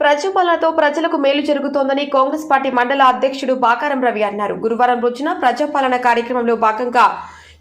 ప్రజాపాలనతో ప్రజలకు మేలు జరుగుతోందని కాంగ్రెస్ పార్టీ మండల అధ్యక్షుడు బాకారం రవి అన్నారు. గురువారం రోజున ప్రజాపాలన కార్యక్రమంలో భాగంగా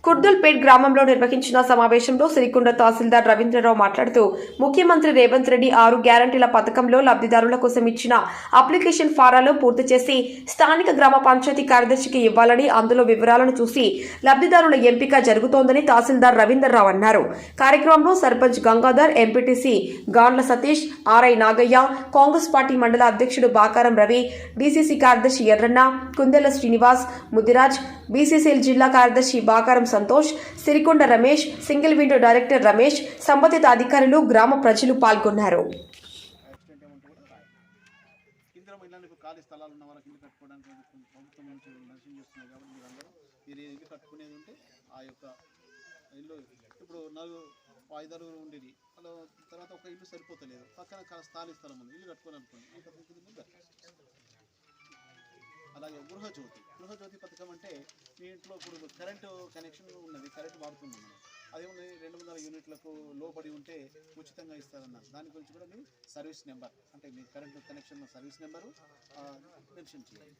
కుర్దుల్పేట్ గ్రామంలో నిర్వహించిన సమావేశంలో సిరికొండ తహసీల్దార్ రవీంద్రరావు మాట్లాడుతూ ముఖ్యమంత్రి రేవంత్ రెడ్డి ఆరు గ్యారంటీల పథకంలో లబ్ధిదారుల కోసం ఇచ్చిన అప్లికేషన్ ఫారాలు పూర్తి చేసి స్థానిక గ్రామ పంచాయతీ కార్యదర్శికి ఇవ్వాలని అందులో వివరాలను చూసి లబ్ధిదారుల ఎంపిక జరుగుతోందని తహసీల్దార్ రవీంద్రరావు అన్నారు. కార్యక్రమంలో sarpanch Gangadhar MPTC Gandla Satish RI Nagayya Congress party మండల అధ్యక్షుడు బాకారం రవి డీసీసీ కార్యదర్శి ఎర్రన్న కుందెల శ్రీనివాస్ ముదిరాజ్ బీసీసీఎల్ జిల్లా కార్యదర్శి Bakaram Santosh Sirikonda Ramesh single window director Ramesh సంబంధిత అధికారులు గ్రామ ప్రజలు పాల్గొన్నారు. ఖాళీ స్థలాలు ఉన్న వాళ్ళకి ఇల్లు కట్టుకోవడానికి ప్రభుత్వం నుంచి నర్సింగ్ చేస్తున్నారు కాబట్టి మీరు అందరూ మీరు ఇల్లు కట్టుకునేది ఉంటే ఆ యొక్క ఇల్లు ఇప్పుడు నలుగురు ఐదారు ఉండేది అలా తర్వాత ఒక ఇల్లు సరిపోతలేదు. పక్కన ఖాళీ స్థలం ఉంది. ఇల్లు కట్టుకోవాలనుకోండి. ఈ పద్ధతి అలాగే గృహజ్యోతి. గృహజ్యోతి పథకం అంటే మీ ఇంట్లో ఇప్పుడు కరెంటు కనెక్షన్ ఉన్నది కరెంట్ వాడుతున్నాం మనం. అదే ఉంది రెండు వందల యూనిట్లకు లోబడి ఉంటే ఉచితంగా ఇస్తారన్నారు. దాని గురించి కూడా మీ సర్వీస్ నెంబర్ అంటే మీ current connection service number mention చేయాలి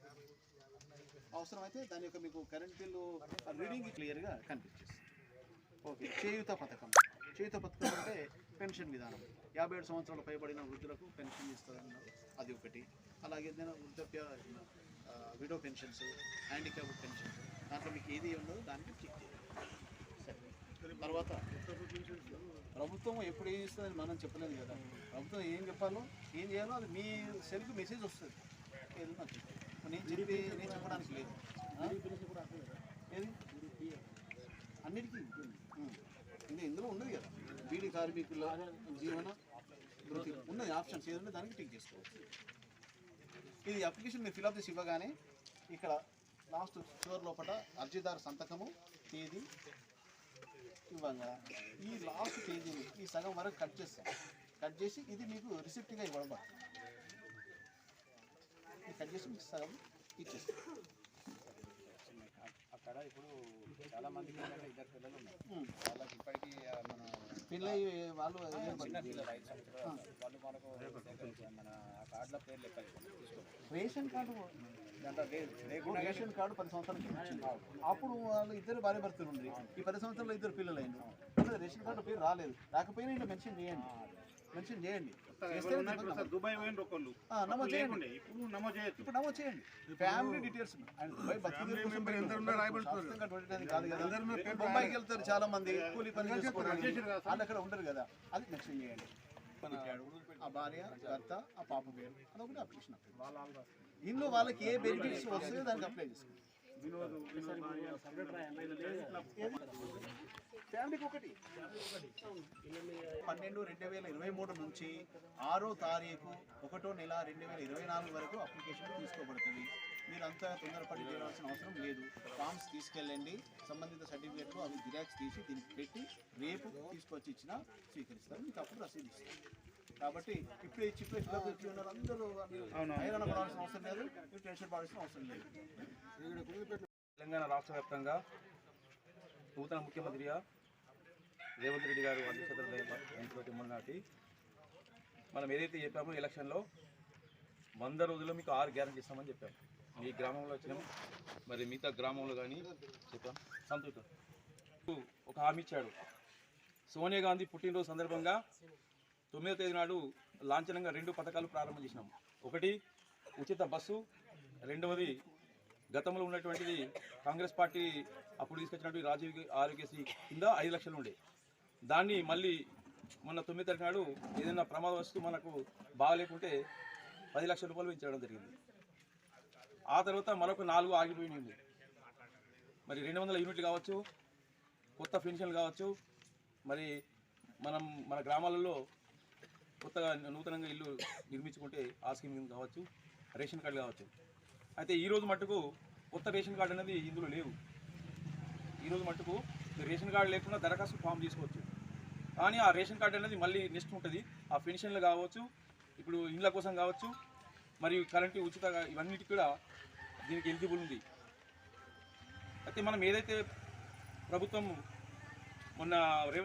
అవసరమైతే దాని యొక్క మీకు కరెంట్ బిల్లు రీడింగ్ క్లియర్గా కనిపించేస్తుంది. ఓకే చేయుత పథకం. చేయుత పథకం అంటే పెన్షన్ విధానం. యాభై ఏడు సంవత్సరాలు పైబడిన వృద్ధులకు పెన్షన్ ఇస్తారన్నారు. అది ఒకటి. అలాగే నేను వృద్ధాప్య విడో పెన్షన్స్ హ్యాండిక్యాప్ పెన్షన్స్. దాంట్లో మీకు ఏది ఉన్నదో దానికి చెక్ చేయాలి తర్వాత ప్రభుత్వం ఎప్పుడు ఏం ఇస్తుందని మనం చెప్పలేదు కదా. ప్రభుత్వం ఏం చెప్పాలో ఏం చేయాలో అది మీ సెల్కి మెసేజ్ వస్తుంది. నేను చెప్పి నేను చెప్పడానికి లేదు? ఏది? అన్నిటికీ. ఇది ఇందులో ఉన్నది కదా. బీడీ కార్మికుల జీవన ఉన్నది ఆప్షన్స్. ఏదంటే దానికి టిక్ చేసుకోవచ్చు. ఇది అప్లికేషన్ మీరు ఫిల్అప్ చేసి ఇవ్వగానే ఇక్కడ లాస్ట్ చివరి లోపల అర్జీదారు సంతకము తేదీ ఇవ్వంగా. ఈ లాస్ట్ తేదీని ఈ సగం వరకు కట్ చేస్తాం. కట్ చేసి ఇది మీకు రిసిప్ట్గా ఇవ్వడం ఇది కట్ చేసి మీకు సగం ఇచ్చేస్తాం. అక్కడ ఇప్పుడు చాలా ఏంటంటే ఇద్దరు పిల్లలు ఉన్నారు. వాళ్ళకి ఇప్పటికీ మన పెళ్ళయి వాళ్ళు మనకు మన కార్డుల లెక్క రేషన్ కార్డు రేషన్ కార్డు పది సంవత్సరాల కింద వచ్చింది అప్పుడు వాళ్ళు ఇద్దరు భార్య భర్తలు ఉండ్రి. ఈ పది సంవత్సరాలు ఇద్దరు పిల్లలు ఇప్పుడు రేషన్ కార్డు పేరు రాలేదు. రాకపోయినా ఇలా మెన్షన్ చేయండి. మెన్షన్ చేయండి. దుబాయ్ ఒకళ్ళు. ఆ, నమోదు చేయండి. ఇప్పుడు నమోదు చేయొచ్చు ఇప్పుడు నమోదు చేయండి. ఫ్యామిలీ డీటెయిల్స్ ఆయన దుబాయ్ బతికే బొంబాయికి వెళ్తారు చాలా మంది కూలి పని చేసుకోవడానికి వాళ్ళు అక్కడ ఉండరు కదా. అది మెన్షన్ చేయండి? ఆ భార్య భర్త ఆ పాప పేరు. అదొకటి అప్లికేషన్ అప్లై ఇందులో వాళ్ళకి ఏ బెనిఫిట్స్ వస్తాయో దానికి అప్లై చేసుకోండి. ఫ్యామిలీకి ఒకటి పన్నెండు రెండు వేల ఇరవై మూడు నుంచి ఆరో తారీఖు ఒకటో నెల రెండు వేల ఇరవై నాలుగు వరకు అప్లికేషన్ తీసుకోబడుతుంది. మీరు అంతా తొందరపడి చేయాల్సిన అవసరం లేదు. ఫామ్స్ తీసుకెళ్ళండి. సంబంధిత సర్టిఫికేట్లు అవి జిరాక్స్ తీసి దీనికి పెట్టి రేపు తీసుకొచ్చి ఇచ్చినా స్వీకరిస్తారు. మీకు అప్పుడు రసీదు ఇస్తారు. కాబట్టి ఇప్పుడు ఫిలప్ చేసి ఉన్నారు అందరూ. హైరాణ పడాల్సిన అవసరం లేదు. మీరు టెన్షన్ పడాల్సిన అవసరం లేదు. తెలంగాణ రాష్ట్ర వ్యాప్తంగా నూతన ముఖ్యమంత్రిగా రేవంత్ రెడ్డి గారు అధ్యక్షతలో అయినటువంటి మొన్నటి. మనం ఏదైతే చెప్పామో ఎలక్షన్లో వంద రోజుల్లో మీకు ఆరు గ్యారంటీ ఇస్తామని చెప్పాం. మీ గ్రామంలో వచ్చినాం. మరి మిగతా గ్రామంలో కానీ చెప్పాం. సంతోషం. ఒక హామీ ఇచ్చాడు. సోనియా గాంధీ పుట్టినరోజు సందర్భంగా తొమ్మిదో తేదీ నాడు లాంఛనంగా రెండు పథకాలు ప్రారంభం చేసినాం. ఒకటి ఉచిత బస్సు. రెండవది గతంలో ఉన్నటువంటిది కాంగ్రెస్ పార్టీ అప్పుడు తీసుకొచ్చినటువంటి రాజీవ్ ఆరోగ్యశ్రీ కింద ఐదు లక్షలు ఉండే. దాన్ని మళ్ళీ మొన్న తొమ్మిది తారీఖు నాడు ఏదైనా ప్రమాదవస్తు మనకు బాగాలేకుంటే పది లక్షల రూపాయలు పెంచడం జరిగింది. ఆ తర్వాత మరొక నాలుగు ఆగిపోయింది మరి రెండు వందల యూనిట్లు కావచ్చు కొత్త పెన్షన్లు కావచ్చు మరి మనం మన గ్రామాలలో కొత్తగా నూతనంగా ఇల్లు నిర్మించుకుంటే ఆ స్కీమ్ కావచ్చు రేషన్ కార్డు కావచ్చు. అయితే ఈ రోజు మట్టుకు కొత్త రేషన్ కార్డు అనేది ఇందులో లేవు. ఈరోజు మట్టుకు రేషన్ కార్డు లేకుండా దరఖాస్తు ఫామ్ తీసుకోవచ్చు. కానీ ఆ రేషన్ కార్డు అనేది మళ్ళీ నెక్స్ట్ ఉంటుంది. ఆ పెన్షన్లు కావచ్చు ఇప్పుడు ఇండ్ల కోసం కావచ్చు మరియు కరెంటు ఉచిత ఇవన్నిటికి కూడా దీనికి ఎలిజిబుల్ ఉంది. అయితే మనం ఏదైతే ప్రభుత్వం మొన్న రేవంత్